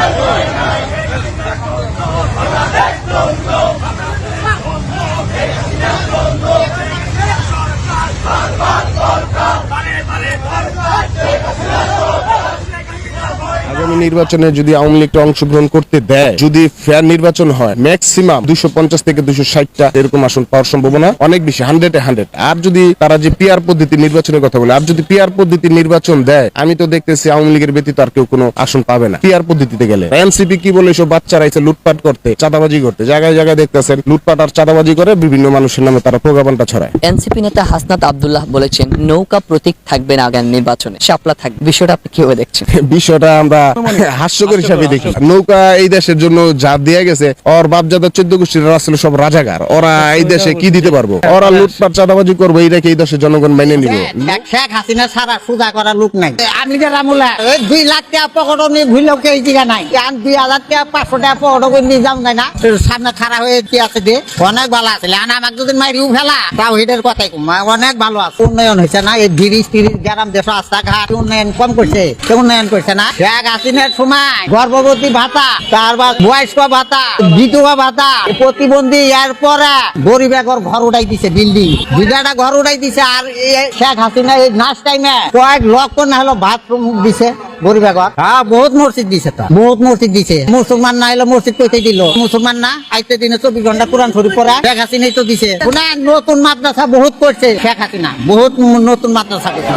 That's right. আগামী নির্বাচনে যদি আওয়ামী লীগটা অংশগ্রহণ করতে দেয় যদি ফেয়ার নির্বাচন হয় ম্যাক্সিমাম দুশো পঞ্চাশ থেকে দুশো ষাটটা এরকম আসন পাওয়ার সম্ভাবনা অনেক বেশি হান্ড্রেড হান্ড্রেড আর যদি তারা যে পিয়ার পদ্ধতি নির্বাচনের কথা বলে আর যদি পিয়ার পদ্ধতি নির্বাচন দেয় আমি তো দেখতেছি আওয়ামী লীগের ব্যতীত আর কেউ কোনো আসন পাবে না। পিয়ার পদ্ধতিতে গেলে। এনসিপি কি বলে সব বাচ্চারা এসে লুটপাট করতে চাঁদাবাজি করতে। জায়গায় জায়গায় দেখতেছেন লুটপাট আর চাঁদাবাজি করে বিভিন্ন মানুষের নামে তারা প্রোগাবানটা ছড়ায়। এনসিপি নেতা হাসনাত আব্দুল্লাহ বলেছেন নৌকা প্রতীক থাকবে না আগামী নির্বাচনে শাপলা থাকবে। বিষয়টা আপনি কীভাবে দেখছেন? বিষয়টা আমরা হাস্যকর হিসাবে দেখি। নৌকা এই দেশের জন্য যা দিয়ে গেছে। ওর বাপজাদা চোদ্দ গোষ্ঠীর আসলে সব রাজাকার। ওরা এই দেশে কি দিতে পারব? ওরা লুটপাট চাঁদাবাজি করবে এইটাকে এই দেশের জনগণ মেনে নিবে। শেখ- হাসিনা ছাড়া সুদা করার লোক নাই। আমি যে রামুলা দুই লাখ টাকা পকেট নিয়ে ভুলেও কে এই নাই। আর দুই হাজার টাকা পাঁচশো টাকা পকেট করে নিয়ে যাও না। সামনে খাড়া হয়ে কি আছে দে? অনেক ভালো আছে। আর আমাকে যদি মারিও ফেলা তাও হিটের কথাই কম। অনেক ভালো আছে। উন্নয়ন হয়েছে না? এই ব্রিজ টিরিজ গ্রাম দেশ রাস্তাঘাট উন্নয়ন কম করছে। উন্নয়ন করছে না? শেখ হাসিনার সময়। গর্ভবতী ভাতা তারপর বয়স্ক ভাতা, বিধবা ভাতা প্রতিবন্ধী, এর পরে গরিব একর ঘর উঠাই দিছে বিল্ডিং বিঘাটা ঘর উঠাই দিছে আর শেখ হাসিনা এই নাচ টাইমে কয়েক লক্ষ না হলো প্রমুখ দিছে গরিব একর হ্যাঁ বহুত মসজিদ দিছে তো। বহুত মসজিদ দিছে। মুসলমান না হলে মসজিদ কইতে দিল। মুসলমান না, আইতে দিনে চব্বিশ ঘণ্টা কোরআন শরীফ পড়া। শেখ হাসিনাই তো দিছে। শুনে নতুন মাদ্রাসা বহুত করছে শেখ হাসিনা। বহুত নতুন মাদ্রাসা করছে।